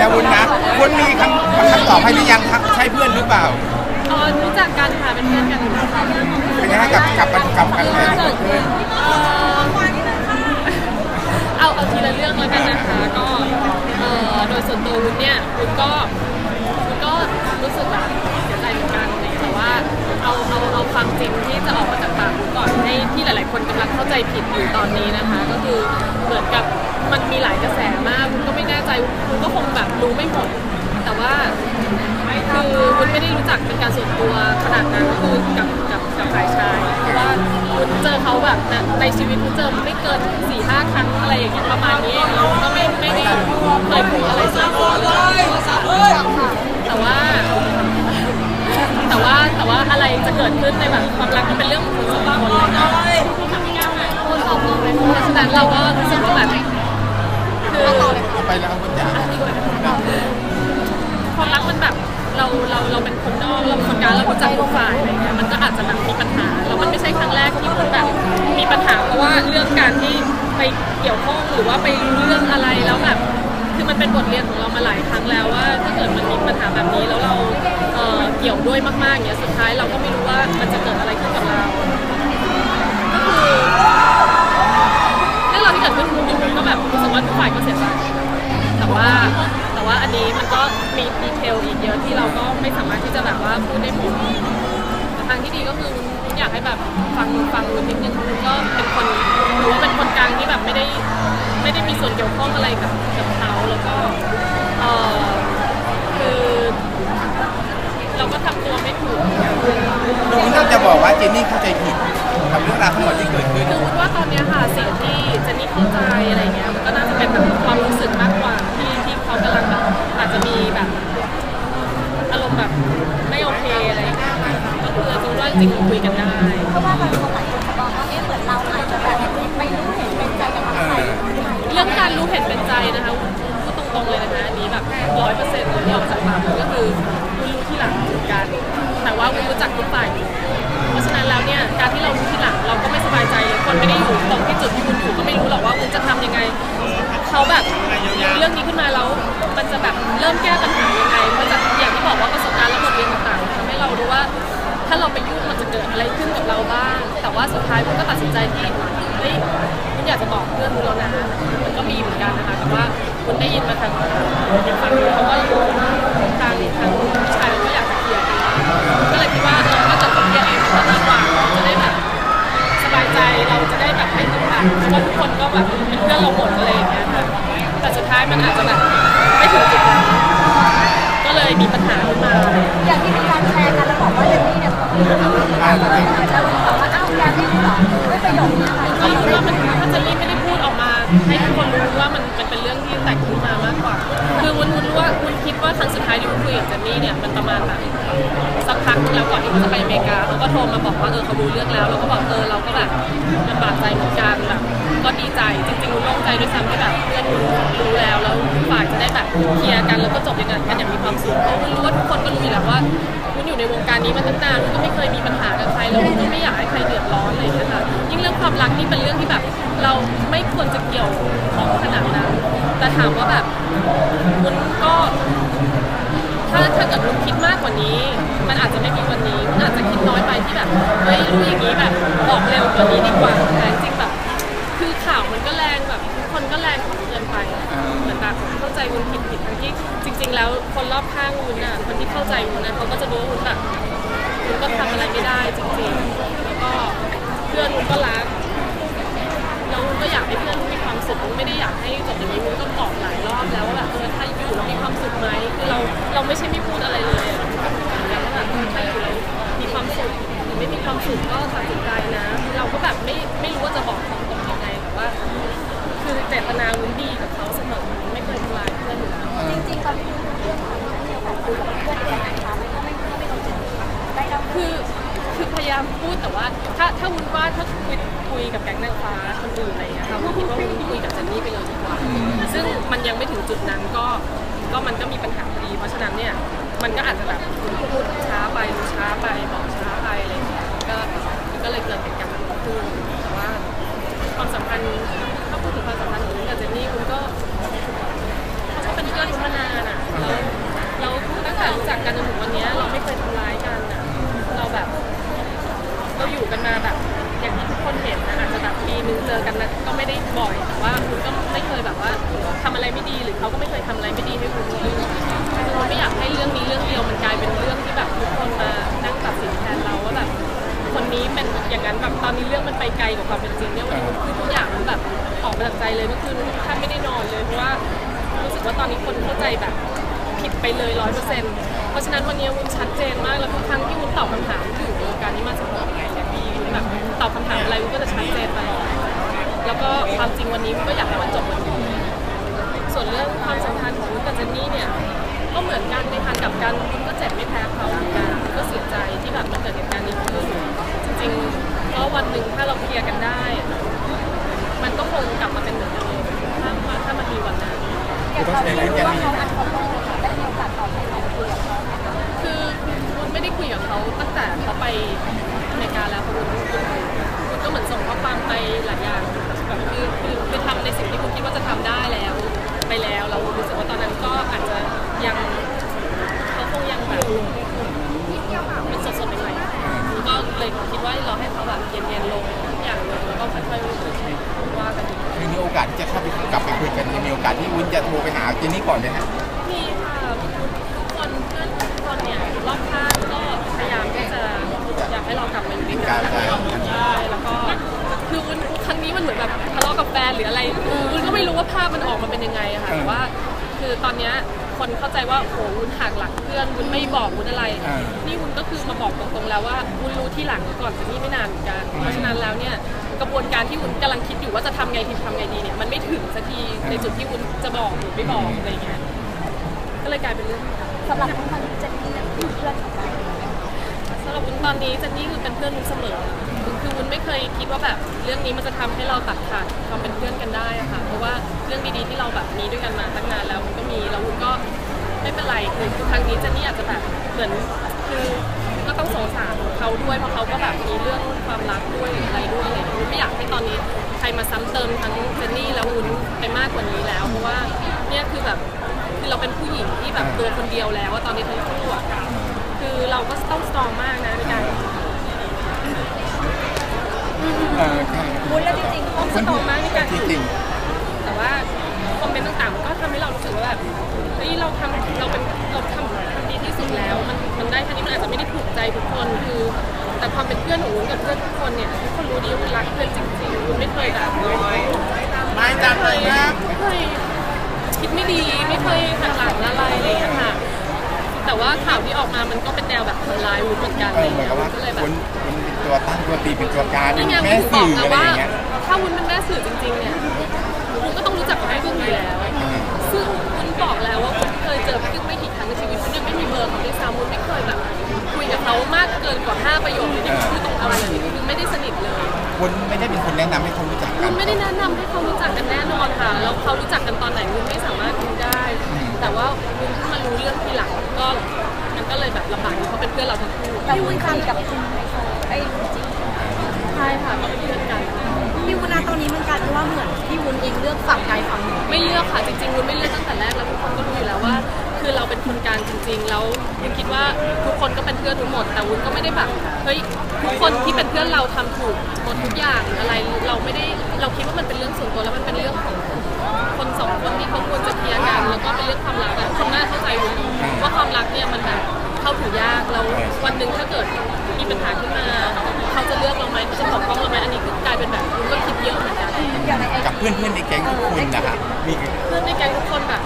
นะวุ้นนะวุ้นมีคำคำตอบให้หรือยังครับใช่เพื่อนหรือเปล่าอ๋อรู้จักกันค่ะเป็นเพื่อนกันค่ะเป็นยังไงกับกับกับกับกันเลยที่เกิดขึ้นเอาเอาทีละเรื่องแล้วกันนะคะก็เอ่อโดยส่วนตัววุ้นเนี่ยวุ้นก็วุ้นก็รู้สึกแบบเสียใจเหมือนกันอะไรอย่างเลยแต่ว่าเอาเอาเอาความจริงที่จะออกมาจากปากวุ้นก่อนให้ที่หลาย ๆ คนกำลังเข้าใจผิดอยู่ตอนนี้นะคะ ก็คือเหมือนกับมันมีหลายกระแสมากวุ้นก็ไม่แน่ใจวุ้นก็คงแบบ รู้ไม่หมด แต่ว่าคือวุ้นไม่ได้รู้จักเป็นการส่วนตัวขนาดนั้นคือกับกับกับฝ่ายชายเพราะว่าวุ้นเจอเขาแบบในในชีวิตวุ้นเจอไม่เกินสี่ห้าครั้งอะไรอย่างเงี้ยประมาณนี้เองแล้วก็ไม่ไม่ได้เคยพูดอะไรส่วนตัวเลยแต่ว่า แต่ว่าแต่ว่าอะไรจะเกิดขึ้นในแบบความรักมันเป็นเรื่องของคนสองคนเลยเพราะฉะนั้นเราก็รู้สึกว่าแบบคือไปแล้ววุ้นจ๋า เราเราเราเป็นคนนอกเราเป็นคนกลางเรารู้จักทุกฝ่ายอะไรเงี้ยมันก็อาจจะแบบมีปัญหาแล้วมันไม่ใช่ครั้งแรกที่คุณแบบมีปัญหาเพราะว่าเรื่องการที่ไปเกี่ยวข้องหรือว่าไปรู้เรื่องอะไรแล้วแบบคือมันเป็นบทเรียนของเรามาหลายครั้งแล้วว่า ถ้าเกิดมันมีปัญหาแบบนี้แล้วเราเอ่อเกี่ยวด้วยมากๆอย่างเงี้ยสุดท้ายเราก็ไม่รู้ว่ามันจะเกิดอะไรขึ้นกับเราก็คือเรื่องราวที่เกิดขึ้นคุณก็แบบรู้สึกว่าทุกฝ่ายก็เสียใจแต่ว่าแต่ ว่าอันนี้มันก็มีดีเทลอีกเยอะที่เราก็ไม่สามารถที่จะแบบว่าพูดได้หมดแต่ทางที่ดีก็คืออยากให้แบบฟังฟังวุ้นิดนึงวุ้นก็เป็นคนหรือว่าเป็นคนกลางที่แบบไม่ได้ไม่ได้มีส่วนเกี่ยวข้องอะไรกับกับเขาแล้วก็เออคือ เราก็ทำตัวไม่ถูกวุ้นก็จะบอกว่าเจนนี่เข้าใจผิดกับเรื่องราวทั้งหมดที่เกิดขึ้นคือว่าตอนนี้ค่ะสิ่งที่เจนนี่เข้าใจอะไรเงี้ยมันก็น่าจะเป็นแบบความรู้สึกมากกว่ากำลังแบบอาจจะมีแบบ อารมณ์แบบไม่โอเคอะไรอย่างเงี้ยก็คือจริง ว่าจริงๆคุยกันได้ เพราะว่าบางคนหลายคนจะมองว่าเอ๊ะเหมือนเราอาจจะแบบไม่รู้เห็นเป็นใจกับใครเรื่องการรู้เห็นเป็นใจนะคะพูดตรงๆเลยนะคะอันนี้แบบร้อยเปอร์เซ็นต์ที่ออกจากปากก็คือวุ้นรู้ที่หลังเหมือนกัน แต่ว่าวุ้นรู้จักทุกฝ่ายอยู่เพราะฉะนั้นแล้วเนี่ยการที่เรารู้ที่หลังเราก็ไม่สบายใจเลยคนไม่ได้อยู่ตรงที่จุดที่วุ้นอยู่ก็ไม่รู้หรอกว่าวุ้นจะทำยังไงเขาแบบมีเรื่องนี้ขึ้นมาแล้วมันจะแบบเริ่มแก้ปัญหายังไงเพราะจะอย่างที่บอกว่าประสบการณ์และบทเรียนต่างๆทำให้เรารู้ว่า ถ้าเราไปยุ่งมันจะเกิดอะไรขึ้นกับเราบ้าง แต่ว่าสุดท้ายวุ้นก็ตัดสินใจที่เฮ้ยวุ้นอยากจะบอกเพื่อนวุ้นแล้วนะมันก็มีเหมือนกันนะคะแต่ว่าวุ้นได้ยินมาทางฝั่งหนึงเขาก็ทางทางผู้ชายก็อยากจะเคลียร์ก็เลยคิดว่าเออถ้าเกิดเขาเคลียร์เองมันก็ดีกว่าเราจะได้แบบสบายใจเราจะได้แบบไม่ต้องแบบเพราะว่าทุกคนก็แบบเป็นเพื่อนเราหมดอะไรอย่างเงี้ยค่ะแต่สุดท้ายมันอาจจะแบบไม่ถึงจุดนั้น ก็เลยมีปัญหาขึ้นมาอย่างที่มีการแชร์กันแล้วบอกว่าเจนนี่เนี่ยมีปัญหาอะไรแล้วบอกว่าอ้าวแกไม่รู้หรอไม่ประโยคนี้อะไรก็รู้ว่ามันถ้าเจนนี่ไม่ได้พูดออกมาให้ทุกคนรู้ว่ามันมันเป็นเรื่องที่แต่งขึ้นมามากกว่า คือวุ้นวุ้นรู้ว่าวุ้นคิดว่าครั้งสุดท้ายที่วุ้นคุยกับเจนนี่เนี่ยมันประมาณแบบสักพักนึงแล้วก่อนที่เขาจะไปอเมริกาเขาก็โทรมาบอกว่าเออเขารู้เรื่องแล้วเราก็บอกเออเราก็แบบลำบากใจเหมือนกันแบบ ก็ดีใจจริงๆวุ้โล่งใจด้วยซ้ำที่แบบเพื่อนรู้แล้วแล้วฝ่ายจะได้แบบเคลียร์กันแล้วก็จบยังไงกันอย่างมีความสุขเพราะรู้ว่าทุกคนก็รู้อยู่แล้วว่าวุ้นอยู่ในวงการนี้มาตั้งนานก็ไม่เคยมีปัญหากับใครแล้วก็ไม่อยากให้ใครเดือดร้อนอะไรอย่างเงี้ยค่ะยิ่งเรื่องความรักนี่เป็นเรื่องที่แบบ เราไม่ควรจะเกี่ยวข้องขนาดนั้นแต่ถามว่าแบบวุ้นก็ถ้าถ้าเกิดวุ้นคิดมากกว่านี้ มันอาจจะไม่มีวันนี้วุ้นอาจจะคิดน้อยไปที่แบบเฮ้ยรู้อย่างนี้แบบบอกเร็วกว่านี้ดีกว่าแต่จริง คนก็แรงเกินไปเหมือนแบบเข้าใจวุ้นผิดผิดทั้งที่จริง ๆ แล้วคนรอบข้างวุ้นอะคนที่เข้าใจวุ้นนะเขาก็จะรู้ว่าวุ้นแบบวุ้นก็ทำอะไรไม่ได้จริงๆแล้วก็เพื่อนวุ้นก็รักแล้ววุ้นก็อยากให้เพื่อนมีความสุขวุ้นไม่ได้อยากให้จบอย่างนี้วุ้นก็บอกหลายรอบแล้วว่าแบบเออถ้าอยู่แล้วมีความสุขไหมคือเราเราไม่ใช่ไม่พูดอะไรเลยแล้วแบบถ้าอยู่แล้วมีความสุขหรือไม่มีความสุขก็ตัดสินใจนะ เราก็แบบไม่ไม่รู้ว่าจะบอกตรงๆยังไงแต่ว่า เจตนาวุ้นดีกับเขาเสมอไม่เคยทำลายเพื่อนอยู่แล้ว จริงๆตอนที่รู้เรื่องของว่ามีโอกาสคุยกับเพื่อนกันนะคะไม่ก็ไม่ก็ไม่รู้จะได้รับคือ คือพยายามพูดแต่ว่า ถ้าถ้าวุ้นว่าถ้าคุยคุยกับแก๊งนางฟ้าคนอื่นอะไรอย่างเงี้ยค่ะวุ้นคิดว่าวุ้นคุยกับเจนนี่ไปเลยดีกว่า ซึ่งมันยังไม่ถึงจุดนั้นก็ก็มันก็มีปัญหาพอดีเพราะฉะนั้นเนี่ยมันก็อาจจะแบบพูดช้าไปรู้ช้าไปบอกช้าไปอะไรอย่างเงี้ยก็ก็เลยเกิดเหตุการณ์แบบนี้ขึ้น รือเขาก็ไม่เคยทำอะไรไม่ดีให้คุณเลยเราไม่อยากให้เรื่องนี้เรื่องเดียวมันกลายเป็นเรื่องที่แบบทุกคนมานั่งตัดสินแทนเราว่าแบบคนนี้เป็นอย่างนั้นแบบตอนนี้เรื่องมันไปไกลกว่าความเป็นจริงเนี่ยวันนี้คือทุกอย่างมันแบบออกมาจากใจเลยเมื่อคืนแทบไม่ได้นอนเลยเพราะว่ารู้สึกว่าตอนนี้คนเข้าใจแบบ ผิดไปเลยร้อยเปอร์เซ็นต์เพราะฉะนั้นวันนี้วุ้นชัดเจนมากแล้วทุกครั้งที่วุ้นตอบคำถามถึงวงการนี้มาสักพักใหญ่แต่ปีวุ้นแบบตอบคำถามอะไรวุ้นก็จะชัดเจนไปแล้วก็ความจริงวันนี้วุ้นก็อยากให้มันจบวันนี้ ส่วนเรื่องความสัมพันธ์ของกับเจนนี่เนี่ย จะโทรไปหาเจนนี่ก่อนไหมฮะมีค่ะทุกคนเพื่อนทุกคนเนี่ยรอบข้างก็พยายามที่จะอยากให้เรากลับมาอยู่ด้วยกันใช่แล้วก็คือวุ้นครั้งนี้มันเหมือนแบบทะเลาะกับแฟนหรืออะไรวุ้นก็ไม่รู้ว่าภาพมันออกมาเป็นยังไงอะค่ะแต่ว่าคือตอนเนี้ยคนเข้าใจว่าโอ้วุ้นหักหลังเพื่อนวุ้นไม่บอกวุ้นอะไร นี่วุ้นก็คือมาบอกตรงๆแล้วว่าวุ้นรู้ที่หลังก่อนจะนี่ไม่นานเหมือนกันเพราะฉะนั้นแล้วเนี่ย กระบวนการที่วุ้นกำลังคิดอยู่ว่าจะทำไงทีทำไงดีเนี่ยมันไม่ถึงสักทีในจุดที่วุ้นจะบอกหรือไม่บอกอะไรอย่างเงี้ยก็เลยกลายเป็นเรื่องสำหรับคุณพันเจนนี่เนี่ยคือเพื่อนของเราสำหรับวุ้นตอนนี้เจนนี่คือเป็นเพื่อนวุ้นเสมอคือวุ้นไม่เคยคิดว่าแบบเรื่องนี้มันจะทำให้เราตัดขาดความเป็นเพื่อนกันได้อะค่ะเพราะว่าเรื่องดีๆที่เราแบบมีด้วยกันมาตั้งนานแล้วมันก็มีแล้ววุ้นก็ไม่เป็นไรคือคือครั้งนี้เจนนี่อาจจะแบบเหมือนคือ ก็ต้องสงสารเขาด้วยเพราะเขาก็แบบมีเรื่องความรักด้วยหรืออะไรด้วยอะไรอย่างเงี้ยวุ้นไม่อยากให้ตอนนี้ใครมาซ้ำเติมทั้งเจนนี่และวุ้นไปมากกว่านี้แล้ว เพราะว่าเนี่ยคือแบบคือเราเป็นผู้หญิงที่แบบตัวคนเดียวแล้วว่าตอนนี้ทั้งคู่อะคือเราก็ต้องสตรองมากนะในการเออใช่วุ้นแล้วจริงๆต้องสตรองมากในการจริงแต่ว่าคอม เมนต์ต่างๆมันก็ทำให้เรารู้สึกว่าแบบเฮ้ยเราทำเราเป็นเราทำดีที่สุดแล้ว มันมันได้แค่นี้มันอาจจะไม่ได้ถูกใจทุกคนคือ แต่ความเป็นเพื่อนของวุ้นกับเพื่อนทุกคนเนี่ยทุกคนรู้ดีว่าวุ้นรักเพื่อนจริงๆวุ้นไม่เคยแบบไม่จังเลยครับไม่เคยคิดไม่ดีไม่เคยหักหลังอะไรอะไรอย่างเงี้ยค่ะแต่ว่าข่าวที่ออกมามันก็เป็นแนวแบบทำร้ายวุ้นเหมือนกันเออะไรอเหมือนกับว่าก็เลยแบบวุ้นวุ้นเป็นตัวตั้งตัวตีเป็นตัวการเป็นนี่ไงแม่วุ้นบอสื่กอแล้วอะไรว่าอย่างเงี้ย ถ้าวุ้นเป็นแม่สื่อจริงๆเนี่ยวุ้น ก็ต้องรู้จักกับพี่กึ้งอยู่แล้ว ซึ่งวุ้นบอกแล้วว่าวุ้นเคยเจอพี่กึ้งไม่กี่ครั้งในชีวิตวุ้นยังไม่มีเบอร์เขาด้วยซ้ำวุ้นไม่เคยแบบคุยกับเขามากเกินกว่า5ประโยคเลยนี่คือตรงอะไรอย่างนี้คือไม่ได้สนิทเลยวุ้นไม่ได้เป็นคนแนะนำให้เขารู้จักกัวุ้นนไม่ได้แนะนำให้เขารู้จักกันแน่นอนค่ะแล้วเขารู้จักกันตอนไหนวุ้นไม่สามารถรู้ได้ แต่ว่าวุ้นเพิ่งมารู้เรื่องทีหลังก็มันก็เลยแบบลำบากเพราะเป็นเพื่อนเราทั้งคู่ แต่วุ้นคุยกับคุณไอ้จริงใช่ค่ะเราเป็นเพื่อน กันพี่วุ้นนะตอนนี้มันกลายเป็นว่าเหมือนพี่วุ้นเองเลือกฝั่งใดฝั่งหนึ่งไม่เลือกค่ะจริงๆวุ้นไม่เลือกตั้งแต่แรกแล้วทุกคนก็รู้อยู่แล้วว่า คือเราเป็นคนกลางจริง ๆ แล้ววุ้นคิดว่าทุกคนก็เป็นเพื่อนวุ้นหมด แต่วุ้นก็ไม่ได้แบบเฮ้ยทุกคนที่เป็นเพื่อนเราทำถูกหมดทุกอย่างอะไรเราไม่ได้เราคิดว่ามันเป็นเรื่องส่วนตัวแล้วมันเป็นเรื่องของคนสองคนที่เขาควรจะเคลียร์กันแล้วก็เป็นเรื่องความรักอะคนน่าเข้าใจวุ้นว่าความรักเนี่ยมันแบบ เข้าถึงยากแล้ววันหนึ่งถ้าเกิดมีปัญหาขึ้นมาเขาจะเลือกเราไหมเขาจะปกป้องเราไหมอันนี้คือกลายเป็นแบบวุ้นก็คิดเยอะเหมือนกันอย่างไรไอ้กับเพื่อนเพื่อนๆในแก๊งทุกคนนะคะมีเพื่อนในแก๊งทุกคนแบบ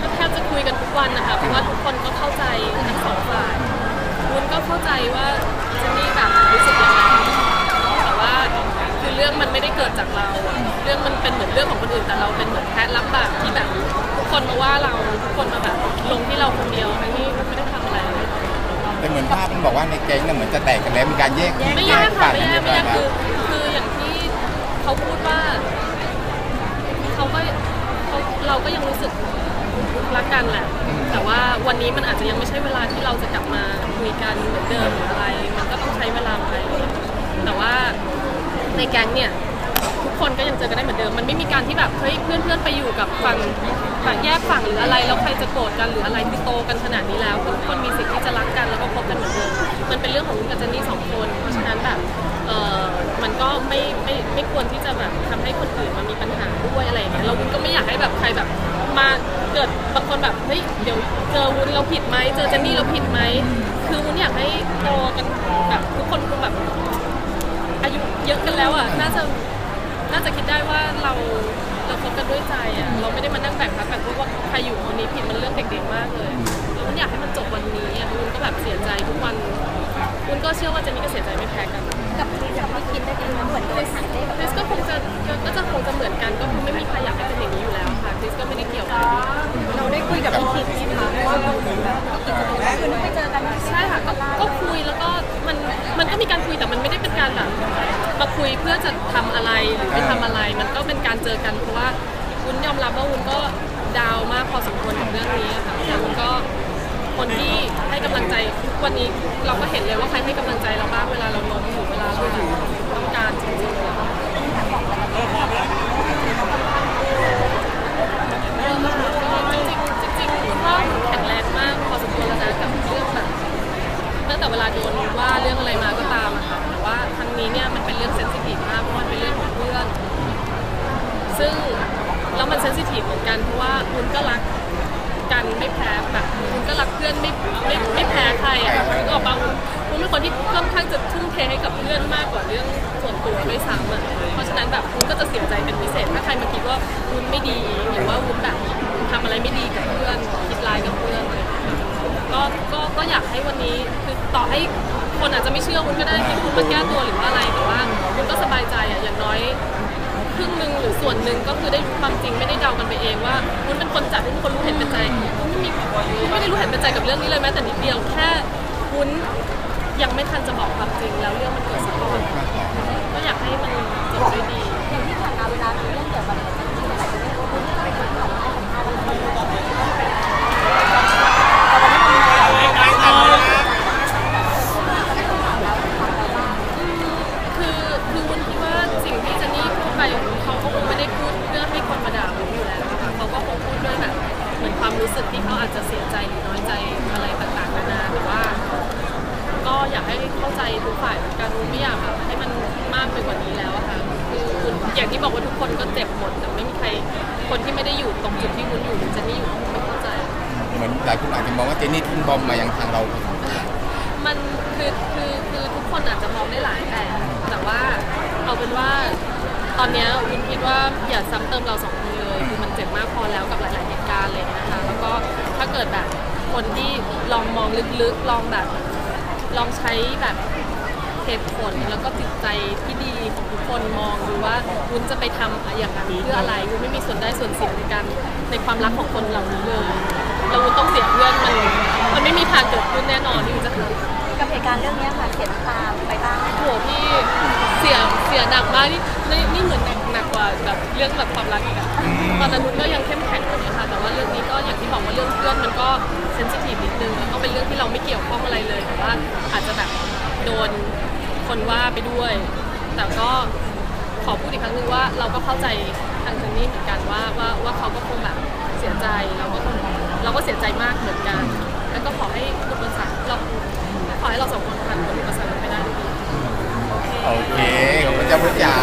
ก็แทบจะคุยกันทุกวันนะคะเพราะว่าทุกคนก็เข้าใจทั้งสองฝ่ายวุ้นก็เข้าใจว่าเจนนี่แบบรู้สึกยังไงแต่ว่าคือเรื่องมันไม่ได้เกิดจากเราอะเรื่องมันเป็นเหมือนเรื่องของคนอื่นแต่เราเป็นเหมือนแพทย์รับบาปที่แบบทุก คนมาว่าเราทุกคนมาแบบลงที่เราคนเดียวทั้งที่ไม่ได้ทำอะไรเลยแต่เหมือนภาพมันบอกว่าในแก๊งเนี่ยเหมือนจะแตกกันแล้วมีการแยกไม่แยกค่ะฝ่ายไม่แยกไม่แยกกันคือคืออย่างที่เขาพูดว่าเขาก็เขาเราก็ยังรู้สึกรักกันแหละ แต่ว่าวันนี้มันอาจจะยังไม่ใช่เวลาที่เราจะกลับมาคุยกันเหมือนเดิมหรืออะไร มันก็ต้องใช้เวลาไปแต่ว่าในแก๊งเนี่ย ทุกคนก็ยังเจอกันได้เหมือนเดิม มันไม่มีการที่แบบเฮ้ยเพื่อนเพื่อนๆไปอยู่กับฝั่งฝั่งแยกฝั่งหรืออะไรแล้วใครจะโกรธกันหรืออะไรคือโตกันขนาดนี้แล้วทุกคนมีสิทธิ์ที่จะรักกันแล้วก็คบกันเหมือนเดิมมันเป็นเรื่องของวุ้นกับเจนนี่สองคน เพราะฉะนั้นแบบเออมันก็ไม่ไม่ไม่ควรที่จะแบบทำให้คนอื่นมามีปัญหาด้วยอะไรอย่างเงี้ยเราวุ้นก็ไม่อยากให้แบบใครแบบมาเกิดบางคนแบบเฮ้ยเดี๋ยวเจอวุ้นเราผิดไหมเจอเจนนี่เราผิดไหมคือวุ้นอยากให้โตกันแบบทุกคนคงแบบอายุเยอะกันแล้วอะน่าจะ น่าจะคิดได้ว่าเราเเราคบกันด้วยใจอะเราไม่ได้มานั่งแบ่งพักแบ่งพวกว่าใครอยู่คนนี้ผิดมันเรื่องเด็กๆมากเลยแล้วมันอยากให้มันจบวันนี้อะวุ้นก็แบบเสียใจทุกวันวุ้นก็เชื่อว่าเจนนี่ก็เสียใจไม่แพ้กัน กับคริสกับพี่คิดได้ เราก็เห็นเลยว่าใครให้กำลังใจเราบ้างเวลาเราล้มอยู่เวลาเราต้องการจริงๆอะเยอะมากก็จริงๆจริงๆวุ้นก็แข็งแรงมากพอสมควรแล้วนะกับเรื่องแบบตั้งแต่เวลาโดนว่าเรื่องอะไรมาก็ตามอะค่ะแต่ว่าครั้งนี้เนี่ยมันเป็นเรื่องเซนซิทีฟมากเพราะมันเป็นเรื่องของเพื่อน ซึ่งแล้วมันเซนซิทีฟเหมือนกันเพราะว่าคุณก็รักกันไม่แพ้แบบ จะทุ่มเทให้กับเพื่อนมากกว่าเรื่องส่วนตัวด้วยซ้ำอะเพราะฉะนั้นแบบคุณก็จะเสียใจเป็นพิเศษถ้าใครมาคิดว่าคุณไม่ดีหรือว่าคุณแบบทำอะไรไม่ดีกับเพื่อนคิดร้ายกับเพื่อนอะไรอย่างเงี้ยก็ก็ก็อยากให้วันนี้คือต่อให้คนอาจจะไม่เชื่อคุณก็ได้ที่คุณมาแก้ตัวหรือว่าอะไรแต่ว่าคุณก็สบายใจอะอย่างน้อยครึ่งหนึ่งหรือส่วนหนึ่งก็คือได้รู้ความจริงไม่ได้เดากันไปเองว่าคุณเป็นคนจัดคุณเป็นคนรู้เห็นเป็นใจคุณไม่มีคุณไม่ได้รู้เห็นเป็นใจกับเรื่องนี้เลยแม้แต่นิดเดียวแค่คุณ ยังไม่ทันจะบอกความจริงแล้วเรื่องมันเกิดสะท้อนก็อยากให้มันจบด้วยดีอย่างที่ผ่านมาเวลามีเรื่องเกี่ยวกับที่หลายคนไม่รู้คุณก็เป็นคนที่ออกมาให้สัมภาษณ์แล้วก็คือคือวุ้นคิดว่าสิ่งที่เจนนี่พูดไปเขาก็คงไม่ได้พูดเพื่อให้คนมาด่าวุ้นอยู่แล้วอะค่ะเขาก็คงพูดด้วยแบบเหมือนความรู้สึกที่เขาอาจจะเสียใจอะไรต่างๆนานาแต่ว่า ก็อยากให้เข้าใจ ทุกฝ่ายเหมือนกันวุ้นไม่อยากแบบให้มันมากไปกว่านี้แล้วอะค่ะคือวุ้นอย่างที่บอกว่าทุกคนก็เจ็บหมดแต่ไม่มีใครคนที่ไม่ได้อยู่ตรงจุดที่วุ้นอยู่หรือเจนนี่อยู่ไม่เข้าใจ เหมือนหลายคนอาจจะมองว่าเจนนี่ทิ้งบอมมายังทางเรา มันคือคือคือทุกคนอาจจะมองได้หลายแบบแต่ว่าเอาเป็นว่าตอนเนี้ยวินคิดว่าอย่าซ้ำเติมเราสองคนเลยคือมันเจ็บมากพอแล้วกับหลาย ๆเหตุการณ์เลยนะคะแล้วก็ถ้าเกิดแบบคนที่ลองมองลึกๆลองแบบ ลองใช้แบบเหตุผลแล้วก็จิตใจที่ดีของทุกคนมองดูว่าวุ้นจะไปทำอย่างนั้นเพื่ออะไรวุ้นไม่มีส่วนได้ส่วนเสียในการในความรักของคนเหล่านี้เลยเราวุ้นต้องเสียเพื่อนมันมันไม่มีทางเกิดขึ้นแน่นอนที่วุ้นจะทำ กับเหตุการณ์เรื่องนี้ค่ะเสียน้ำตาไปบ้างไหมโหพี่เสียเสียหนักมากนี่นี่นี่เหมือนหนักหนักกว่าแบบเรื่องแบบความรักอีกอะตอนนั้นนุ้นก็ยังเข้มแข็งกว่านี้ค่ะ แต่ว่าเรื่องนี้ก็อย่างที่บอกว่าเรื่องเพื่อนมันก็เซนซิทีฟนิดนึงแล้วก็เป็นเรื่องที่เราไม่เกี่ยวข้องอะไรเลยแต่ว่าอาจจะแบบโดนคนว่าไปด้วย แต่ก็ขอพูดอีกครั้งหนึ่งว่าเราก็เข้าใจทางเจนนี่เหมือนกันว่าว่าว่าเขาก็คงแบบเสียใจเราก็คงเราก็เสียใจมากเหมือนกัน แล้วก็ขอให้อุปสรรคเรา ขอให้เราสองคนผ่านพ้นอุปสรรคนั้นไปได้ด้วยดีโอเค ขอบคุณเจ้าพุทธยา